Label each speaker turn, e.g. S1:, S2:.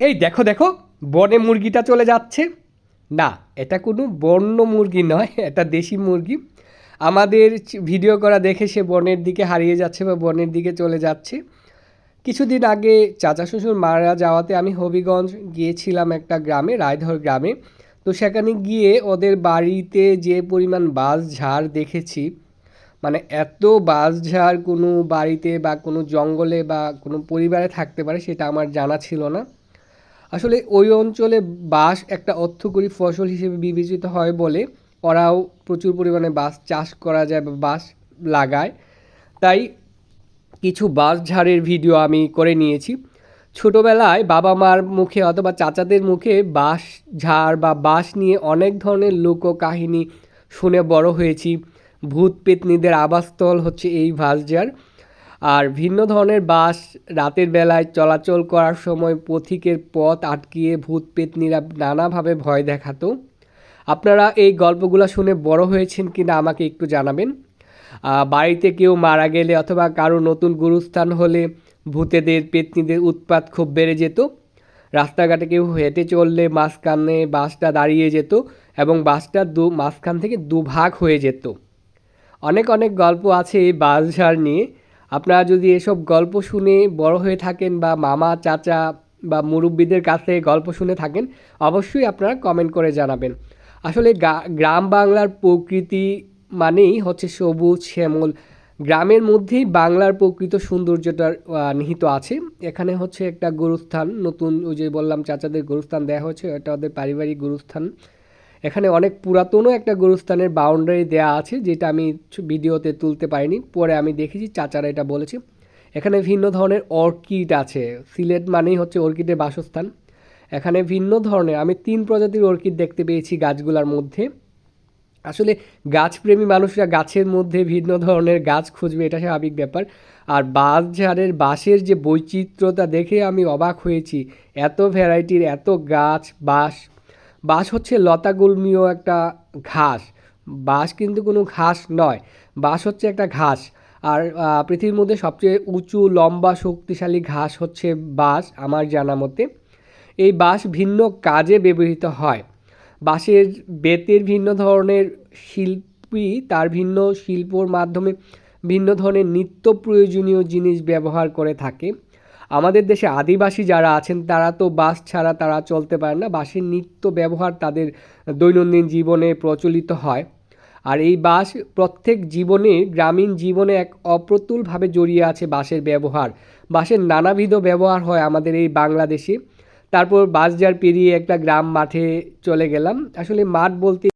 S1: এই দেখো দেখো, বনে মুরগিটা চলে যাচ্ছে। না, এটা কোনো বন্য মুরগি নয়, এটা দেশি মুরগি। আমাদের ভিডিও করা দেখে সে বনের দিকে হারিয়ে যাচ্ছে বা বনের দিকে চলে যাচ্ছে। কিছুদিন আগে চাচা শ্বশুর মারা যাওয়াতে আমি হবিগঞ্জ গিয়েছিলাম একটা গ্রামে, রায়ধর গ্রামে। তো সেখানে গিয়ে ওদের বাড়িতে যে পরিমাণ বাস ঝাড় দেখেছি মানে এত বাস বাঁশঝাড় কোনো বাড়িতে বা কোনো জঙ্গলে বা কোনো পরিবারে থাকতে পারে, সেটা আমার জানা ছিল না। আসলে ওই অঞ্চলে বাঁশ একটা অর্থকরী ফসল হিসেবে বিবেচিত হয় বলে ওরাও প্রচুর পরিমাণে বাঁশ চাষ করা যায় বা বাঁশ লাগায়। তাই কিছু বাঁশ ঝাড়ের ভিডিও আমি করে নিয়েছি। ছোটোবেলায় বাবা মার মুখে অথবা চাচাদের মুখে বাঁশ ঝাড় বা বাঁশ নিয়ে অনেক ধরনের লোককাহিনী শুনে বড় হয়েছি। ভূত পেতনিদের আবাসস্থল হচ্ছে এই বাঁশঝাড় আর ভিন্ন ধরনের বাস রাতের বেলায় চলাচল করার সময় পথিকের পথ আটকিয়ে ভূত পেতনিরা নানাভাবে ভয় দেখাতো। আপনারা এই গল্পগুলো শুনে বড় হয়েছেন কি না আমাকে একটু জানাবেন। বাড়িতে কেউ মারা গেলে অথবা কারও নতুন গুরুস্থান হলে ভূতেদের পেতনিদের উৎপাত খুব বেড়ে যেত। রাস্তাঘাটে কেউ হেঁটে চললে মাঝখানে বাসটা দাঁড়িয়ে যেত এবং বাসটা দু, মাঝখান থেকে দুভাগ হয়ে যেত। অনেক অনেক গল্প আছে এই বাঁশঝাড় নিয়ে। আপনারা যদি এসব গল্প শুনে বড় হয়ে থাকেন বা মামা চাচা বা মুরব্বীদের কাছে গল্প শুনে থাকেন অবশ্যই আপনারা কমেন্ট করে জানাবেন। আসলে গ্রাম বাংলার প্রকৃতি মানেই হচ্ছে সবুজ শ্যামল। গ্রামের মধ্যেই বাংলার প্রকৃত সৌন্দর্যটা আহ, নিহিত আছে। এখানে হচ্ছে একটা গুরুস্থান নতুন ওই যে বললাম চাচাদের গুরুস্থান দেওয়া হয়েছে এটা ওদের পারিবারিক গুরুস্থান। এখানে অনেক পুরাতনও একটা গুরুস্থানের বাউন্ডারি দেওয়া আছে, যেটা আমি ভিডিওতে তুলতে পারিনি, পরে আমি দেখেছি, চাচারা এটা বলেছে। এখানে ভিন্ন ধরনের অর্কিড আছে, সিলেট মানেই হচ্ছে অর্কিডের বাসস্থান। এখানে ভিন্ন ধরনের, আমি তিন প্রজাতির অর্কিড দেখতে পেয়েছি গাছগুলোর মধ্যে। আসলে গাছপ্রেমী মানুষরা গাছের মধ্যে ভিন্ন ধরনের গাছ খুঁজবে, এটা স্বাভাবিক ব্যাপার। আর বাঁশঝাড়ের বাঁশের যে বৈচিত্র্যতা দেখে আমি অবাক হয়েছি, এত ভ্যারাইটির এত গাছ, বাঁশ বাঁশ হচ্ছে লতাগুল্মীয় একটা ঘাস। বাঁশ কিন্তু কোনো ঘাস নয়, বাঁশ হচ্ছে একটা ঘাস। আর পৃথিবীর মধ্যে সবচেয়ে উঁচু, লম্বা, শক্তিশালী ঘাস হচ্ছে বাঁশ, আমার জানা মতে। এই বাঁশ ভিন্ন কাজে ব্যবহৃত হয়। বাঁশের বেতের ভিন্ন ধরনের শিল্পী, তার ভিন্ন শিল্পর মাধ্যমে ভিন্ন ধরনের নিত্য প্রয়োজনীয় জিনিস ব্যবহার করে থাকে। আমাদের দেশে আদিবাসী যারা আছেন, তারা তো বাস ছাড়া তারা চলতে পারে না। বাসের নিত্য ব্যবহার তাদের দৈনন্দিন জীবনে প্রচলিত হয়। আর এই বাস প্রত্যেক জীবনে, গ্রামীণ জীবনে এক অপ্রতুলভাবে জড়িয়ে আছে বাসের ব্যবহার। বাসের নানাবিধ ব্যবহার হয় আমাদের এই বাংলাদেশে। তারপর বাসজার পেরিয়ে একটা গ্রাম মাঠে চলে গেলাম। আসলে মাঠ বলতে